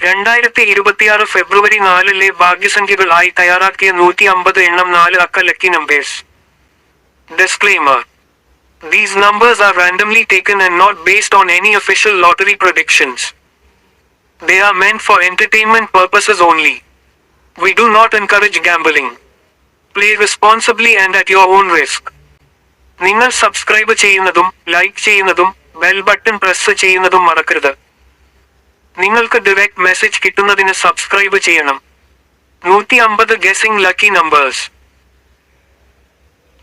രണ്ടായിരത്തി ഇരുപത്തിയാറ് ഫെബ്രുവരി നാലിലെ ഭാഗ്യസംഖ്യകൾ ആയി തയ്യാറാക്കിയ നൂറ്റി അമ്പത് എണ്ണം നാല് അക്ക lucky numbers disclaimer These numbers are randomly taken and not based on any official lottery predictions. They are meant for entertainment purposes only. We do not encourage gambling. Play responsibly and at your own risk. നിങ്ങൾ subscribe ചെയ്യുന്നതും like ചെയ്യുന്നതും bell button press ചെയ്യുന്നതും മറക്കരുത്. നിങ്ങൾക്ക് direct message കിട്ടുന്നതിന് subscribe ചെയ്യണം. നൂറ്റി അമ്പത് ഗെസിംഗ് ലക്കി നമ്പേഴ്സ്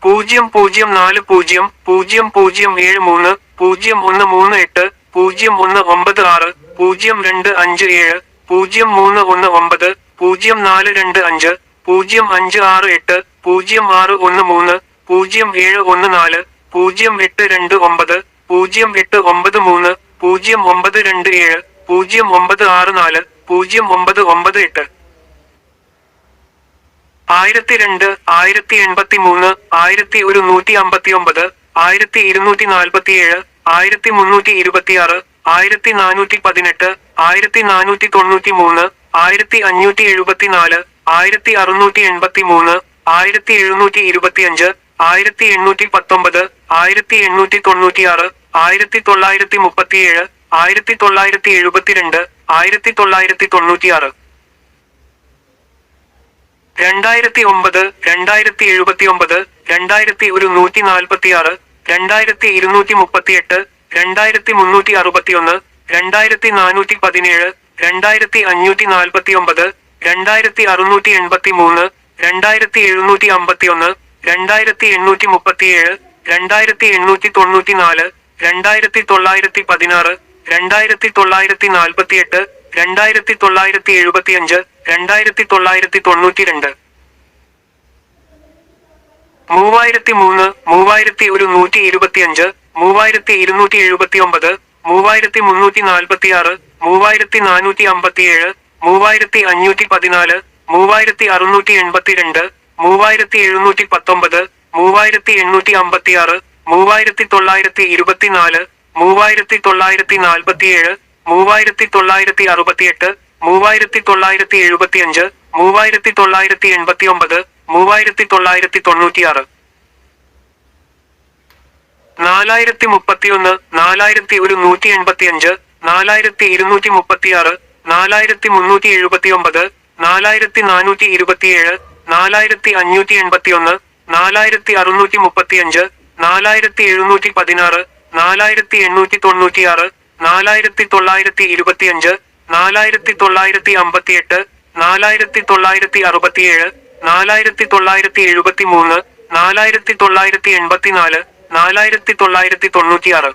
പൂജ്യം പൂജ്യം നാല് പൂജ്യം പൂജ്യം പൂജ്യം ഏഴ് മൂന്ന് പൂജ്യം ഒന്ന് മൂന്ന് എട്ട് പൂജ്യം ഒന്ന് ഒമ്പത് ആറ് പൂജ്യം രണ്ട് അഞ്ച് ഏഴ് പൂജ്യം മൂന്ന് ഒന്ന് ഒമ്പത് പൂജ്യം നാല് രണ്ട് അഞ്ച് പൂജ്യം അഞ്ച് ആറ് എട്ട് പൂജ്യം ആറ് ഒന്ന് മൂന്ന് പൂജ്യം ഏഴ് ഒന്ന് നാല് പൂജ്യം എട്ട് രണ്ട് ഒമ്പത് പൂജ്യം എട്ട് ഒമ്പത് മൂന്ന് പൂജ്യം ഒമ്പത് രണ്ട് ഏഴ് പൂജ്യം ഒമ്പത് ആറ് നാല് പൂജ്യം ഒമ്പത് ഒമ്പത് എട്ട്. ആയിരത്തി രണ്ട് ആയിരത്തി എൺപത്തി മൂന്ന് ആയിരത്തി ഒരു നൂറ്റി അമ്പത്തി ഒമ്പത് ആയിരത്തി ഇരുന്നൂറ്റി നാൽപ്പത്തി ഏഴ് ആയിരത്തി മുന്നൂറ്റി ഇരുപത്തിയാറ് ആയിരത്തി നാനൂറ്റി പതിനെട്ട് ആയിരത്തി നാനൂറ്റി തൊണ്ണൂറ്റി മൂന്ന് ആയിരത്തി അഞ്ഞൂറ്റി എഴുപത്തിനാല് ആയിരത്തി അറുന്നൂറ്റി എൺപത്തി മൂന്ന് ആയിരത്തി എഴുന്നൂറ്റി ഇരുപത്തിയഞ്ച് ആയിരത്തി എണ്ണൂറ്റി പത്തൊമ്പത് ആയിരത്തി എണ്ണൂറ്റി തൊണ്ണൂറ്റിയാറ് ആയിരത്തി തൊള്ളായിരത്തി മുപ്പത്തിയേഴ് ആയിരത്തി തൊള്ളായിരത്തി എഴുപത്തിരണ്ട് ആയിരത്തി തൊള്ളായിരത്തി തൊണ്ണൂറ്റിയാറ് രണ്ടായിരത്തി ഒമ്പത് രണ്ടായിരത്തി എഴുപത്തി ഒമ്പത് രണ്ടായിരത്തി ഒരു നൂറ്റി നാൽപ്പത്തിയാറ് രണ്ടായിരത്തി ഇരുന്നൂറ്റി മുപ്പത്തിയെട്ട് രണ്ടായിരത്തി മുന്നൂറ്റി അറുപത്തിയൊന്ന് രണ്ടായിരത്തി നാനൂറ്റി പതിനേഴ് രണ്ടായിരത്തി അഞ്ഞൂറ്റി നാൽപ്പത്തി ഒമ്പത് രണ്ടായിരത്തി അറുന്നൂറ്റി എൺപത്തി മൂന്ന് രണ്ടായിരത്തി എഴുന്നൂറ്റി അമ്പത്തിയൊന്ന് രണ്ടായിരത്തി എണ്ണൂറ്റി മുപ്പത്തിയേഴ് രണ്ടായിരത്തി എണ്ണൂറ്റി തൊണ്ണൂറ്റി നാല് രണ്ടായിരത്തി തൊള്ളായിരത്തി പതിനാറ് രണ്ടായിരത്തി തൊള്ളായിരത്തി നാൽപ്പത്തിയെട്ട് രണ്ടായിരത്തി തൊള്ളായിരത്തി എഴുപത്തിയഞ്ച് രണ്ടായിരത്തി തൊള്ളായിരത്തി തൊണ്ണൂറ്റി രണ്ട് മൂവായിരത്തി മൂന്ന് മൂവായിരത്തി ഒരു നൂറ്റി ഇരുപത്തിയഞ്ച് മൂവായിരത്തി ഇരുന്നൂറ്റി എഴുപത്തി ഒമ്പത് മൂവായിരത്തി മുന്നൂറ്റി നാൽപ്പത്തി ആറ് മൂവായിരത്തി നാനൂറ്റി അമ്പത്തിയേഴ് മൂവായിരത്തി അഞ്ഞൂറ്റി പതിനാല് മൂവായിരത്തി അറുന്നൂറ്റി എൺപത്തിരണ്ട് മൂവായിരത്തി എഴുന്നൂറ്റി പത്തൊമ്പത് മൂവായിരത്തി എണ്ണൂറ്റി അമ്പത്തി ആറ് മൂവായിരത്തി തൊള്ളായിരത്തി ഇരുപത്തിനാല് മൂവായിരത്തി തൊള്ളായിരത്തി നാൽപ്പത്തിയേഴ് മൂവായിരത്തി തൊള്ളായിരത്തി അറുപത്തിയെട്ട് മൂവായിരത്തി തൊള്ളായിരത്തി എഴുപത്തിയഞ്ച് മൂവായിരത്തി തൊള്ളായിരത്തി എൺപത്തി ഒമ്പത് മൂവായിരത്തി തൊള്ളായിരത്തി തൊണ്ണൂറ്റിയാറ് നാലായിരത്തി മുപ്പത്തിയൊന്ന് നാലായിരത്തി ഒരു നൂറ്റി എൺപത്തിയഞ്ച് നാലായിരത്തി ഇരുന്നൂറ്റി മുപ്പത്തിയാറ് നാലായിരത്തി മുന്നൂറ്റി എഴുപത്തി ഒമ്പത് നാലായിരത്തി നാനൂറ്റി ഇരുപത്തിയേഴ് നാലായിരത്തി അഞ്ഞൂറ്റി എൺപത്തിയൊന്ന് നാലായിരത്തി അറുന്നൂറ്റി മുപ്പത്തിയഞ്ച് നാലായിരത്തി എഴുന്നൂറ്റി പതിനാറ് നാലായിരത്തി എണ്ണൂറ്റി തൊണ്ണൂറ്റിയാറ് നാലായിരത്തി തൊള്ളായിരത്തി ഇരുപത്തിയഞ്ച് നാലായിരത്തി തൊള്ളായിരത്തി അമ്പത്തിയെട്ട് നാലായിരത്തി തൊള്ളായിരത്തി അറുപത്തിയേഴ് നാലായിരത്തി തൊള്ളായിരത്തി എഴുപത്തി മൂന്ന് നാലായിരത്തി തൊള്ളായിരത്തി എൺപത്തിനാല് നാലായിരത്തി തൊള്ളായിരത്തി തൊണ്ണൂറ്റിയാറ്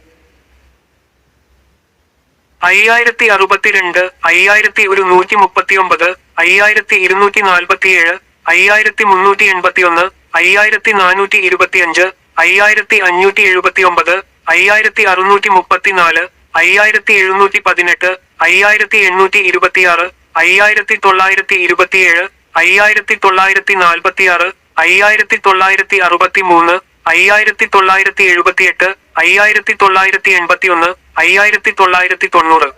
അയ്യായിരത്തി അറുപത്തിരണ്ട് അയ്യായിരത്തി ഒരു നൂറ്റി മുപ്പത്തി ഒമ്പത് അയ്യായിരത്തി ഇരുന്നൂറ്റി നാൽപ്പത്തിയേഴ് അയ്യായിരത്തി മുന്നൂറ്റി എൺപത്തി ഒന്ന് അയ്യായിരത്തി നാനൂറ്റി ഇരുപത്തിയഞ്ച് അയ്യായിരത്തി അഞ്ഞൂറ്റി എഴുപത്തി ഒമ്പത് അയ്യായിരത്തി അറുന്നൂറ്റി മുപ്പത്തിനാല് അയ്യായിരത്തി എഴുന്നൂറ്റി പതിനെട്ട് അയ്യായിരത്തി എണ്ണൂറ്റി ഇരുപത്തിയാറ് അയ്യായിരത്തി തൊള്ളായിരത്തി ഇരുപത്തിയേഴ് അയ്യായിരത്തി തൊള്ളായിരത്തി നാൽപ്പത്തിയാറ് അയ്യായിരത്തി തൊള്ളായിരത്തി അറുപത്തി മൂന്ന് അയ്യായിരത്തി തൊള്ളായിരത്തി എഴുപത്തിയെട്ട് അയ്യായിരത്തി തൊള്ളായിരത്തി എൺപത്തി ഒന്ന് അയ്യായിരത്തി തൊള്ളായിരത്തി തൊണ്ണൂറ്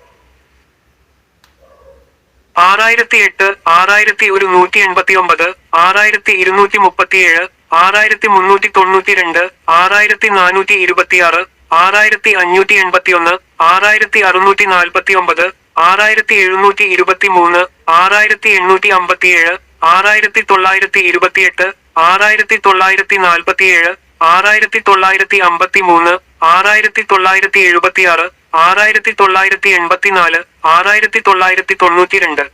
ആറായിരത്തി എട്ട് ആറായിരത്തി ഒരു നൂറ്റി എൺപത്തി ഒമ്പത് ആറായിരത്തി ഇരുന്നൂറ്റി മുപ്പത്തിയേഴ് ആറായിരത്തി മുന്നൂറ്റി തൊണ്ണൂറ്റി രണ്ട് ആറായിരത്തി നാനൂറ്റി ഇരുപത്തിയാറ് ആറായിരത്തി അഞ്ഞൂറ്റി എൺപത്തി ഒന്ന് ആറായിരത്തി അറുന്നൂറ്റി നാൽപ്പത്തി ഒമ്പത് ആറായിരത്തി എഴുന്നൂറ്റി ഇരുപത്തി മൂന്ന് ആറായിരത്തി എണ്ണൂറ്റി അമ്പത്തിയേഴ് ആറായിരത്തി തൊള്ളായിരത്തി ഇരുപത്തിയെട്ട് ആറായിരത്തി തൊള്ളായിരത്തി നാൽപ്പത്തിയേഴ് ആറായിരത്തി തൊള്ളായിരത്തി അമ്പത്തി മൂന്ന് ആറായിരത്തി തൊള്ളായിരത്തി എഴുപത്തിയാറ് ആറായിരത്തി തൊള്ളായിരത്തി എൺപത്തിനാല് ആറായിരത്തി തൊള്ളായിരത്തി തൊണ്ണൂറ്റി രണ്ട്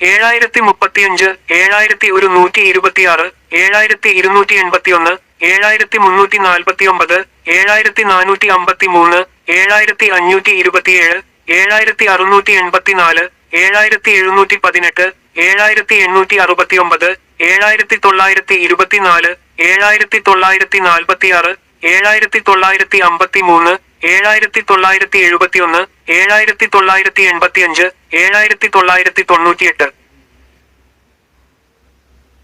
ഏഴായിരത്തി മുപ്പത്തിയഞ്ച് ഏഴായിരത്തി ഒരു നൂറ്റി ഇരുപത്തിയാറ് ഏഴായിരത്തി ഇരുന്നൂറ്റി എൺപത്തി ഒന്ന് ഏഴായിരത്തി മുന്നൂറ്റി നാൽപ്പത്തി ഒമ്പത് ഏഴായിരത്തി നാനൂറ്റി അമ്പത്തി മൂന്ന് ഏഴായിരത്തി അഞ്ഞൂറ്റി ഇരുപത്തിയേഴ് ഏഴായിരത്തി അറുന്നൂറ്റി എൺപത്തിനാല് ഏഴായിരത്തി എഴുന്നൂറ്റി പതിനെട്ട് ഏഴായിരത്തി എണ്ണൂറ്റി അറുപത്തി ഒമ്പത് ഏഴായിരത്തി തൊള്ളായിരത്തി ഇരുപത്തിനാല് ഏഴായിരത്തി തൊള്ളായിരത്തി നാൽപ്പത്തിയാറ് ഏഴായിരത്തി തൊള്ളായിരത്തി അമ്പത്തി മൂന്ന് ഏഴായിരത്തി തൊള്ളായിരത്തി എഴുപത്തി ഒന്ന് ഏഴായിരത്തി തൊള്ളായിരത്തി എൺപത്തി അഞ്ച് ഏഴായിരത്തി തൊള്ളായിരത്തി തൊണ്ണൂറ്റിയെട്ട്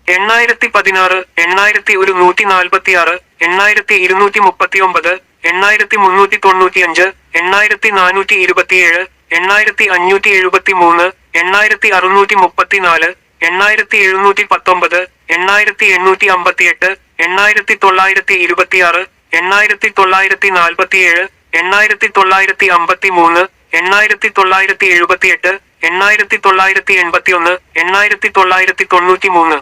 എണ്ണായിരത്തി പതിനാറ് എണ്ണായിരത്തി ഒരു നൂറ്റി നാൽപ്പത്തി ആറ് എണ്ണായിരത്തി ഇരുന്നൂറ്റി മുപ്പത്തി ഒമ്പത് എണ്ണായിരത്തി മുന്നൂറ്റി തൊണ്ണൂറ്റിയഞ്ച് എണ്ണായിരത്തി നാനൂറ്റി ഇരുപത്തിയേഴ് എണ്ണായിരത്തി അഞ്ഞൂറ്റി എഴുപത്തി മൂന്ന് എണ്ണായിരത്തി അറുന്നൂറ്റി മുപ്പത്തിനാല് എണ്ണായിരത്തി എഴുന്നൂറ്റി പത്തൊമ്പത് എണ്ണായിരത്തി എണ്ണൂറ്റി അമ്പത്തിയെട്ട് എണ്ണായിരത്തി തൊള്ളായിരത്തി ഇരുപത്തിയാറ് എണ്ണായിരത്തി തൊള്ളായിരത്തി നാൽപ്പത്തിയേഴ് എണ്ണായിരത്തി തൊള്ളായിരത്തി അമ്പത്തി മൂന്ന് എണ്ണായിരത്തി തൊള്ളായിരത്തി എഴുപത്തിയെട്ട് എണ്ണായിരത്തി തൊള്ളായിരത്തി എൺപത്തി ഒന്ന് എണ്ണായിരത്തി തൊള്ളായിരത്തി തൊണ്ണൂറ്റി മൂന്ന്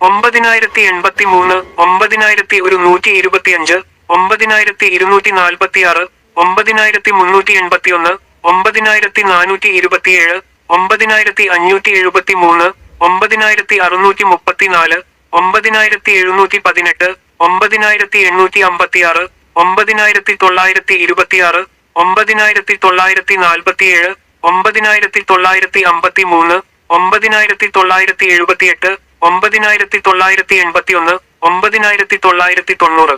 ഒമ്പതിനായിരത്തി എൺപത്തി മൂന്ന് ഒമ്പതിനായിരത്തി ഒരു നൂറ്റി ഇരുപത്തിയഞ്ച് ഒമ്പതിനായിരത്തി ഇരുന്നൂറ്റി നാൽപ്പത്തി ആറ് ഒമ്പതിനായിരത്തി മുന്നൂറ്റി എൺപത്തി ഒന്ന് ഒമ്പതിനായിരത്തി നാനൂറ്റി ഇരുപത്തിയേഴ് ഒമ്പതിനായിരത്തി അഞ്ഞൂറ്റി എഴുപത്തി മൂന്ന് ഒമ്പതിനായിരത്തി അറുന്നൂറ്റി മുപ്പത്തിനാല് ഒമ്പതിനായിരത്തി എഴുന്നൂറ്റി പതിനെട്ട് ഒമ്പതിനായിരത്തി എണ്ണൂറ്റി അമ്പത്തിയാറ് ഒമ്പതിനായിരത്തി തൊള്ളായിരത്തി ഇരുപത്തിയാറ് ഒമ്പതിനായിരത്തി തൊള്ളായിരത്തി നാൽപ്പത്തിയേഴ് ഒമ്പതിനായിരത്തി തൊള്ളായിരത്തി അമ്പത്തി മൂന്ന് ഒമ്പതിനായിരത്തി തൊള്ളായിരത്തി എഴുപത്തിയെട്ട് ഒമ്പതിനായിരത്തി തൊള്ളായിരത്തി എൺപത്തി ഒന്ന് ഒമ്പതിനായിരത്തി തൊള്ളായിരത്തി തൊണ്ണൂറ്